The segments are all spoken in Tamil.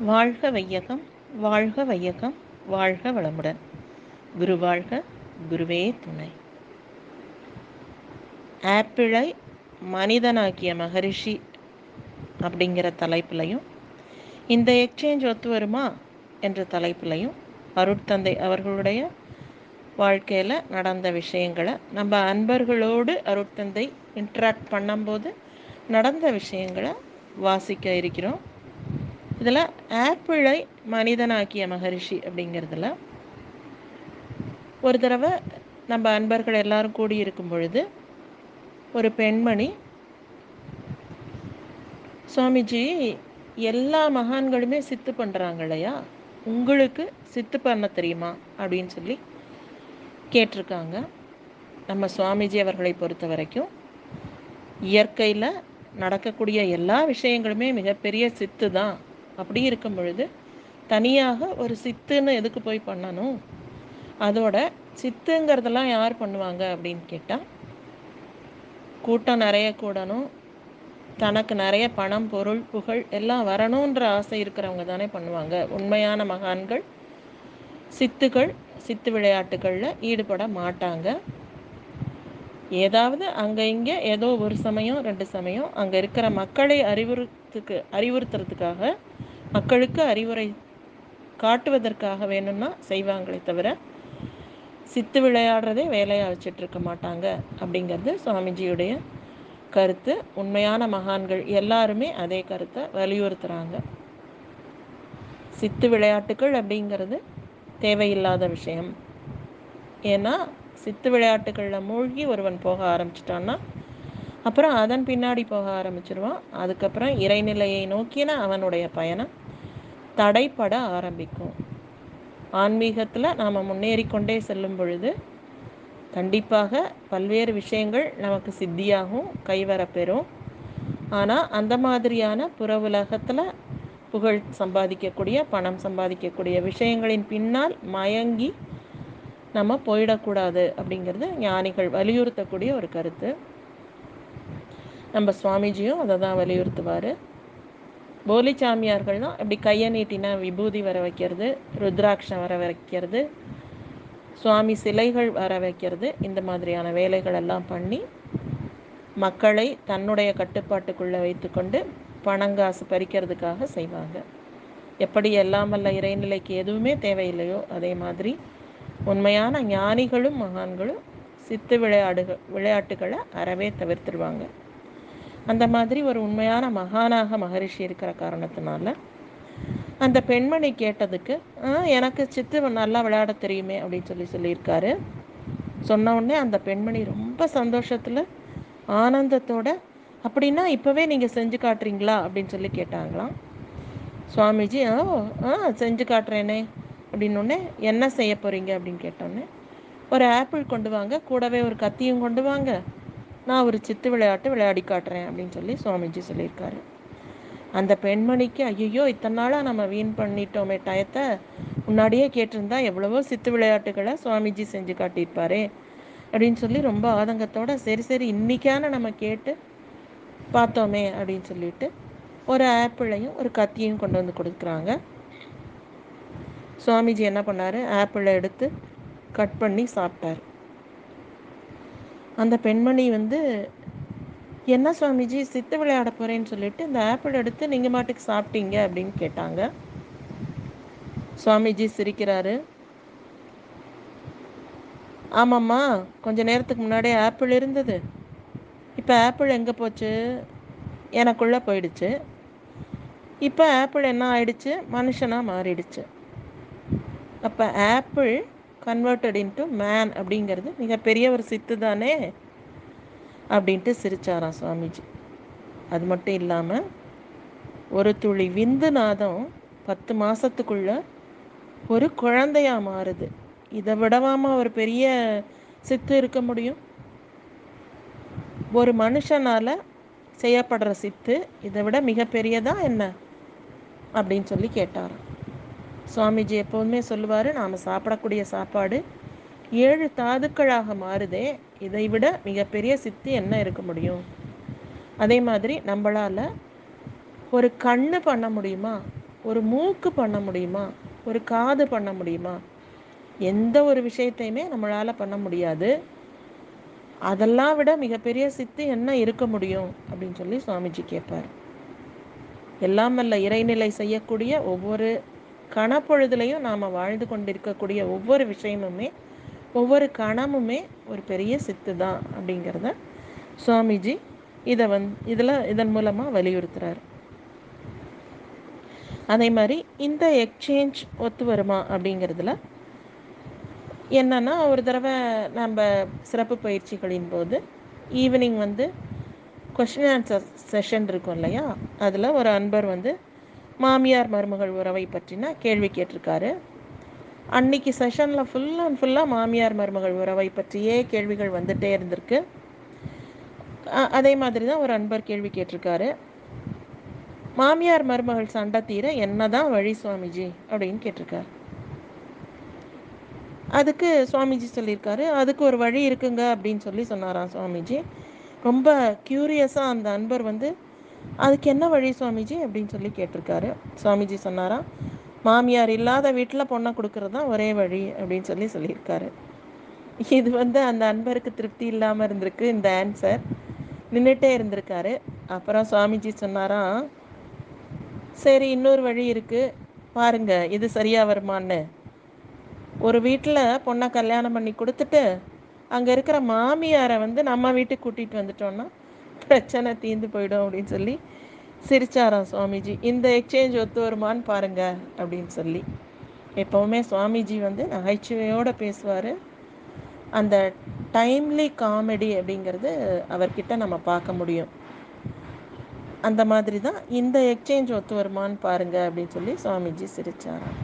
வாழ்க வையகம் வாழ்க வையகம் வாழ்க வளமுடன். குரு வாழ்க குருவே துணை. ஆப்பிளை மனிதனாக்கிய மகரிஷி அப்படிங்கிற தலைப்புலையும் இந்த எக்ஸ்சேஞ்ச் ஒத்து வருமா என்ற தலைப்புலையும் அருட்தந்தை அவர்களுடைய வாழ்க்கையில் நடந்த விஷயங்களை நம்ம அன்பர்களோடு அருட்தந்தை இன்ட்ராக்ட் பண்ணும்போது நடந்த விஷயங்களை வாசிக்க இருக்கிறோம். இதில் ஆப்பிளை மனிதனாக்கிய மகரிஷி அப்படிங்கிறதுல ஒரு தடவை நம்ம அன்பர்கள் எல்லாரும் கூடி இருக்கும் பொழுது ஒரு பெண்மணி சுவாமிஜி எல்லா மகான்களுமே சித்து பண்ணுறாங்க இல்லையா உங்களுக்கு சித்து பண்ண தெரியுமா? அப்படின்னு சொல்லி கேட்டிருக்காங்க. நம்ம சுவாமிஜி அவர்களை பொறுத்த வரைக்கும் இயற்கையில் நடக்கக்கூடிய எல்லா விஷயங்களுமே மிகப்பெரிய சித்து தான் அப்படி இருக்கும் பொழுது தனியாக ஒரு சித்துன்னு எதுக்கு போய் பண்ணணும்? அதோட சித்துங்கிறதெல்லாம் யார் பண்ணுவாங்க அப்படின்னு கேட்டால் கூட்டம் நிறைய கூடணும். தனக்கு நிறைய பணம் பொருள் புகழ் எல்லாம் வரணுன்ற ஆசை இருக்கிறவங்க தானே பண்ணுவாங்க. உண்மையான மகான்கள் சித்துகள் சித்து விளையாட்டுகளில் ஈடுபட மாட்டாங்க. ஏதாவது அங்கே இங்கே ஏதோ ஒரு சமயம் ரெண்டு சமயம் அங்கே இருக்கிற மக்களை அறிவுறுத்துக்கு அறிவுறுத்துறதுக்காக மக்களுக்கு அறிவுரை காட்டுவதற்காக வேணும்னா செய்வாங்களே தவிர சித்து விளையாடுறதே வேலையாக வச்சுட்டு இருக்க மாட்டாங்க அப்படிங்கிறது சுவாமிஜியுடைய கருத்து. உண்மையான மகான்கள் எல்லாருமே அதே கருத்தை வலியுறுத்துகிறாங்க சித்து விளையாட்டுகள் அப்படிங்கிறது தேவையில்லாத விஷயம். ஏன்னா சித்து விளையாட்டுகளில் மூழ்கி ஒருவன் போக ஆரம்பிச்சிட்டான்னா அப்புறம் அதன் பின்னாடி போக ஆரம்பிச்சிருவான். அதுக்கப்புறம் இறைநிலையை நோக்கின அவனுடைய பயணம் தடைப்பட ஆரம்பிக்கும். ஆன்மீகத்தில் நாம் முன்னேறி கொண்டே செல்லும் பொழுது கண்டிப்பாக பல்வேறு விஷயங்கள் நமக்கு சித்தியாகும் கைவரப்பெறும் ஆனால் அந்த மாதிரியான புற உலகத்தில் புகழ் சம்பாதிக்கக்கூடிய பணம் சம்பாதிக்கக்கூடிய விஷயங்களின் பின்னால் மயங்கி நம்ம போயிடக்கூடாது அப்படிங்கிறது ஞானிகள் வலியுறுத்தக்கூடிய ஒரு கருத்து. நம்ம சுவாமிஜியும் அதை தான் வலியுறுத்துவார். போலி சாமியார்கள் தான் இப்படி கையை நீட்டினா விபூதி வர வைக்கிறது ருத்ராட்சம் வர வைக்கிறது சுவாமி சிலைகள் வர வைக்கிறது இந்த மாதிரியான வேலைகள் எல்லாம் பண்ணி மக்களை தன்னுடைய கட்டுப்பாட்டுக்குள்ளே வைத்துக்கொண்டு பணங்காசு பறிக்கிறதுக்காக செய்வாங்க. எப்படி எல்லாம் வல்ல இறைநிலைக்கு எதுவுமே தேவையில்லையோ அதே மாதிரி உண்மையான ஞானிகளும் மகான்களும் சித்து விளையாடுகள் விளையாட்டுகளை அறவே தவிர்த்துடுவாங்க அந்த மாதிரி ஒரு உண்மையான மகானாக மகரிஷி இருக்கிற காரணத்தினால அந்த பெண்மணி கேட்டதுக்கு எனக்கு சித்து நல்லா விளையாட தெரியுமே அப்படின்னு சொல்லி சொல்லியிருக்காரு. சொன்ன உடனே அந்த பெண்மணி ரொம்ப சந்தோஷத்தில் ஆனந்தத்தோட அப்படின்னா இப்போவே நீங்கள் செஞ்சு காட்டுறீங்களா? அப்படின்னு சொல்லி கேட்டாங்களாம். சுவாமிஜி ஆ ஆ செஞ்சு காட்டுறேனே அப்படின்னோடனே என்ன செய்ய போகிறீங்க அப்படின்னு கேட்டோன்னே ஒரு ஆப்பிள் கொண்டு வாங்க கூடவே ஒரு கத்தியும் கொண்டு வாங்க நான் ஒரு சித்து விளையாட்டு விளையாடி காட்டுறேன் அப்படின்னு சொல்லி சுவாமிஜி சொல்லியிருக்காரு. அந்த பெண்மணிக்கு ஐயோ இத்தனை நாளாக நம்ம வீண் பண்ணிட்டோமே டயத்தை. முன்னாடியே கேட்டிருந்தா எவ்வளவோ சித்து விளையாட்டுகளை சுவாமிஜி செஞ்சு காட்டியிருப்பாரே அப்படின்னு சொல்லி ரொம்ப ஆதங்கத்தோட சரி சரி இன்னைக்கான நம்ம கேட்டு பார்த்தோமே அப்படின்னு சொல்லிட்டு ஒரு ஆப்பிளையும் ஒரு கத்தியும் கொண்டு வந்து கொடுக்குறாங்க. சுவாமிஜி என்ன பண்ணார்? ஆப்பிளை எடுத்து கட் பண்ணி சாப்பிட்டார். அந்த பெண்மணி வந்து என்ன சுவாமிஜி சித்து விளையாட போகிறேன்னு சொல்லிட்டு இந்த ஆப்பிள் எடுத்து நீங்கள் மாட்டுக்கு சாப்பிட்டீங்க? அப்படின்னு கேட்டாங்க. சுவாமிஜி சிரிக்கிறாரு. ஆமாம்மா கொஞ்ச நேரத்துக்கு முன்னாடியே ஆப்பிள் இருந்தது. இப்போ ஆப்பிள் எங்கே போச்சு? எனக்குள்ளே போயிடுச்சு. இப்போ ஆப்பிள் என்ன ஆயிடுச்சு? மனுஷனாக மாறிடுச்சு. அப்போ ஆப்பிள் கன்வெர்டட் இன்ட்டு மேன் அப்படிங்கிறது மிகப்பெரிய ஒரு சித்து தானே அப்படின்ட்டு சிரிச்சாராம் சுவாமிஜி. அது மட்டும் இல்லாமல் ஒரு துளி விந்து நாதம் பத்து மாதத்துக்குள்ள ஒரு குழந்தையாக மாறுது. இதை விடவாம ஒரு பெரிய சித்து இருக்க முடியும்? ஒரு மனுஷனால் செய்யப்படுற சித்து இதை விட மிகப்பெரியதா என்ன? அப்படின்னு சொல்லி கேட்டாராம். சுவாமிஜி எப்போதுமே சொல்லுவார் நாம் சாப்பிடக்கூடிய சாப்பாடு ஏழு தாதுக்களாக மாறுதே இதை விட மிகப்பெரிய சித்தி என்ன இருக்க முடியும்? அதே மாதிரி நம்மளால் ஒரு கண்ணு பண்ண முடியுமா? ஒரு மூக்கு பண்ண முடியுமா? ஒரு காது பண்ண முடியுமா? எந்த ஒரு விஷயத்தையுமே நம்மளால் பண்ண முடியாது. அதெல்லாம் விட மிகப்பெரிய சித்து என்ன இருக்க முடியும்? அப்படின்னு சொல்லி சுவாமிஜி கேட்பார் எல்லாம் அல்ல இறைநிலை செய்யக்கூடிய ஒவ்வொரு கணப்பொழுதுலையும் நாம் வாழ்ந்து கொண்டிருக்கக்கூடிய ஒவ்வொரு விஷயமுமே ஒவ்வொரு கணமுமே ஒரு பெரிய சித்து தான் அப்படிங்கிறத சுவாமிஜி இதை வந் இதில் இதன் மூலமாக வலியுறுத்துறாரு. அதே மாதிரி இந்த எக்ஸ்சேஞ்ச் ஒத்து வருமா அப்படிங்கிறதுல என்னன்னா ஒரு தடவை நம்ம சிறப்பு பயிற்சிகளின் போது ஈவினிங் வந்து கொஷின் ஆன்சர் செஷன் இருக்கும் இல்லையா? அதில் ஒரு அன்பர் வந்து மாமியார் மருமகள் உறவை பற்றின கேள்வி கேட்டிருக்காரு. அன்னைக்கு செஷனில் ஃபுல் அண்ட் ஃபுல்லாக மாமியார் மருமகள் உறவை பற்றியே கேள்விகள் வந்துட்டே இருந்திருக்கு. அதே மாதிரி தான் ஒரு அன்பர் கேள்வி கேட்டிருக்காரு. மாமியார் மருமகள் சண்டை தீர என்ன தான் வழி சுவாமிஜி அப்படின்னு கேட்டிருக்காரு. அதுக்கு சுவாமிஜி சொல்லியிருக்காரு அதுக்கு ஒரு வழி இருக்குங்க அப்படின்னு சொல்லி சொன்னாராம் சுவாமிஜி. ரொம்ப க்யூரியஸாக அந்த அன்பர் வந்து அதுக்கு என்ன வழி சுவாமிஜி அப்படின்னு சொல்லி கேட்டிருக்காரு. சுவாமிஜி சொன்னாராம் மாமியார் இல்லாத வீட்டில் பொண்ணை கொடுக்கறது தான் ஒரே வழி அப்படின்னு சொல்லி சொல்லியிருக்காரு. இது வந்து அந்த அன்பருக்கு திருப்தி இல்லாமல் இருந்திருக்கு இந்த ஆன்சர் நின்றுட்டே இருந்திருக்காரு. அப்புறம் சுவாமிஜி சொன்னாராம் சரி இன்னொரு வழி இருக்குது பாருங்க இது சரியாக வருமான்னு. ஒரு வீட்டில் பொண்ணை கல்யாணம் பண்ணி கொடுத்துட்டு அங்கே இருக்கிற மாமியாரை வந்து நம்ம வீட்டுக்கு கூட்டிகிட்டு வந்துட்டோன்னா பிரச்சனை தீர்ந்து போயிடும் அப்படின்னு சொல்லி சிரிச்சாராம் சுவாமிஜி. இந்த எக்ஸ்சேஞ்ச் ஒத்து வருமான்னு பாருங்க அப்படின்னு சொல்லி. எப்போவுமே சுவாமிஜி வந்து நகைச்சுவையோடு பேசுவார். அந்த டைம்லி காமெடி அப்படிங்கிறது அவர்கிட்ட நம்ம பார்க்க முடியும். அந்த மாதிரி தான் இந்த எக்ஸ்சேஞ்ச் ஒத்து வருமான்னு பாருங்க அப்படின்னு சொல்லி சுவாமிஜி சிரிச்சாராம்.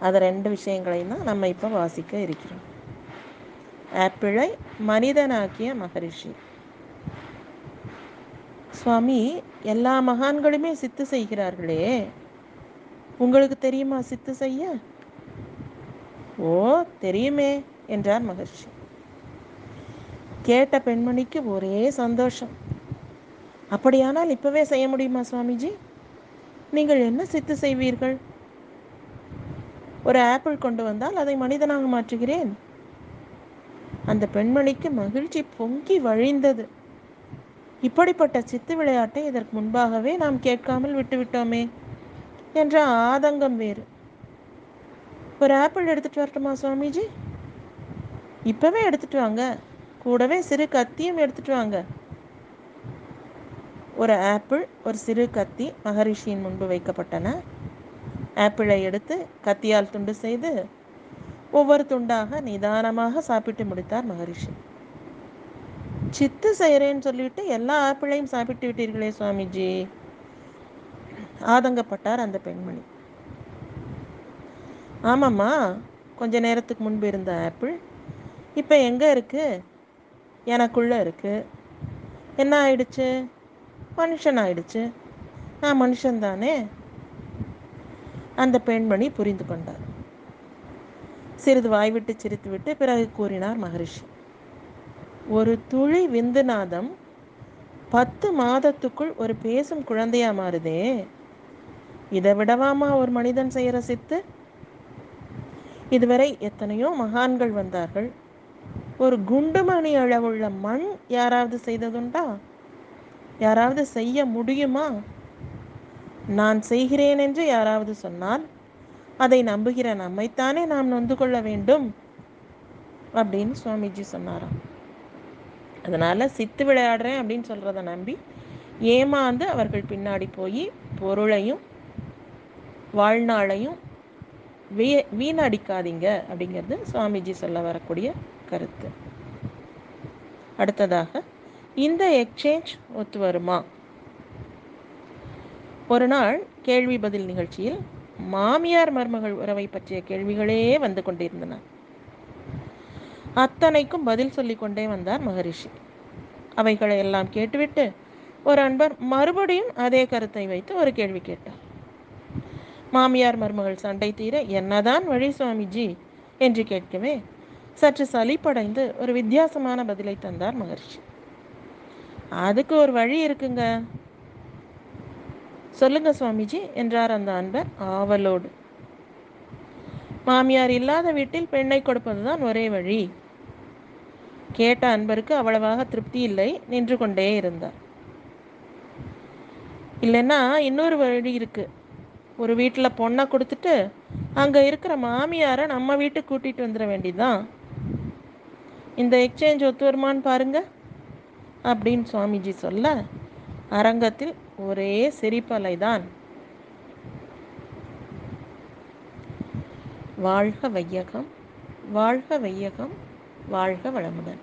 அது ரெண்டு விஷயங்களையும் தான் நம்ம இப்போ வாசிக்க இருக்கிறோம். ஆப்பிளை மனிதனாக்கிய மகரிஷி. சுவாமி எல்லா மகான்களுமே சித்து செய்கிறார்களே. உங்களுக்கு தெரியுமா சித்து செய்ய? ஓ தெரியுமே என்றார் மகர்ஷி. கேட்ட பெண்மணிக்கு ஒரே சந்தோஷம். அப்படியானால் இப்பவே செய்ய முடியுமா சுவாமிஜி? நீங்கள் என்ன சித்து செய்வீர்கள்? ஒரு ஆப்பிள் கொண்டு வந்தால் அதை மனிதனாக மாற்றுகிறேன். அந்த பெண்மணிக்கு மகிழ்ச்சி பொங்கி வழிந்தது. இப்படிப்பட்ட சித்து விளையாட்டை இதற்கு முன்பாகவே நாம் கேட்காமல் விட்டுவிட்டோமே என்ற ஆதங்கம் வேறு. ஒரு ஆப்பிள் எடுத்துட்டு வரட்டுமா சுவாமிஜி? இப்பவே எடுத்துட்டு வாங்க. கூடவே சிறு கத்தியும் எடுத்துட்டு வாங்க. ஒரு ஆப்பிள் ஒரு சிறு கத்தி மகரிஷியின் முன்பு வைக்கப்பட்டன. ஆப்பிளை எடுத்து கத்தியால் துண்டு செய்து ஒவ்வொரு துண்டாக நிதானமாக சாப்பிட்டு முடித்தார் மகரிஷி. சித்து செய்கிறேன்னு சொல்லிட்டு எல்லா ஆப்பிளையும் சாப்பிட்டு விட்டீர்களே சுவாமிஜி. ஆதங்கப்பட்டார் அந்த பெண்மணி. ஆமாம்மா கொஞ்ச நேரத்துக்கு முன்பு இருந்த ஆப்பிள். இப்போ எங்கே இருக்கு? எனக்குள்ளே இருக்கு. என்ன ஆயிடுச்சு? மனுஷன் ஆயிடுச்சு. நான் மனுஷன் தானே? அந்த பெண்மணி புரிந்து கொண்டார். சிறிது வாய்விட்டு சிரித்துவிட்டு பிறகு கூறினார் மகரிஷி. ஒரு துளி விந்துநாதம் பத்து மாதத்துக்குள் ஒரு பேசும் குழந்தையா மாறுதே. இதை விடவாமா ஒரு மனிதன் செய்கிற சித்து இதுவரை எத்தனையோ மகான்கள் வந்தார்கள். ஒரு குண்டுமணி அளவுள்ள மண் யாராவது செய்ததுண்டா? யாராவது செய்ய முடியுமா? நான் செய்கிறேன் என்று யாராவது சொன்னால் அதை நம்புகிற நம்மைத்தானே நாம் நொந்து கொள்ள வேண்டும்? அப்படின்னு சுவாமிஜி சொன்னாராம். அதனால சித்து விளையாடுறேன் அப்படின்னு சொல்றத நம்பி ஏமாந்து அவர்கள் பின்னாடி போய் பொருளையும் வாழ்நாளையும் வீ வீணடிக்காதீங்க அப்படிங்கிறது சுவாமிஜி சொல்ல வரக்கூடிய கருத்து. அடுத்ததாக இந்த எக்ஸ்சேஞ்ச் ஒத்து வருமா? ஒரு நாள் கேள்வி பதில் நிகழ்ச்சியில் மாமியார் மருமகள் உறவை பற்றிய கேள்விகளே வந்து கொண்டிருந்தன. அத்தனைக்கும் பதில் சொல்லி கொண்டே வந்தார் மகரிஷி. அவைகளை எல்லாம் கேட்டுவிட்டு ஒரு அன்பர் மறுபடியும் அதே கருத்தை வைத்து ஒரு கேள்வி கேட்டார். மாமியார் மருமகள் சண்டை தீர என்னதான் வழி சுவாமிஜி என்று கேட்கவே சற்று சலிப்படைந்து ஒரு வித்தியாசமான பதிலை தந்தார் மகர்ஷி. அதுக்கு ஒரு வழி இருக்குங்க. சொல்லுங்க சுவாமிஜி என்றார் அந்த அன்பர் ஆவலோடு. மாமியார் இல்லாத வீட்டில் பெண்ணை கொடுப்பதுதான் ஒரே வழி. கேட்ட அன்பருக்கு அவ்வளவாக திருப்தி இல்லை. நின்று கொண்டே இருந்தார். இல்லைன்னா இன்னொரு வழி இருக்கு. ஒரு வீட்டில் பொண்ணை கொடுத்துட்டு அங்கே இருக்கிற மாமியாரை நம்ம வீட்டுக்கு கூட்டிகிட்டு வந்துட வேண்டிதான் இந்த எக்ஸ்சேஞ்ச் ஒத்து வருமானு பாருங்க. அப்படின்னு சுவாமிஜி சொல்ல அரங்கத்தில் ஒரே சிரிப்பலை தான் வாழ்க வையகம் வாழ்க வையகம் வாழ்க வளமுடன்.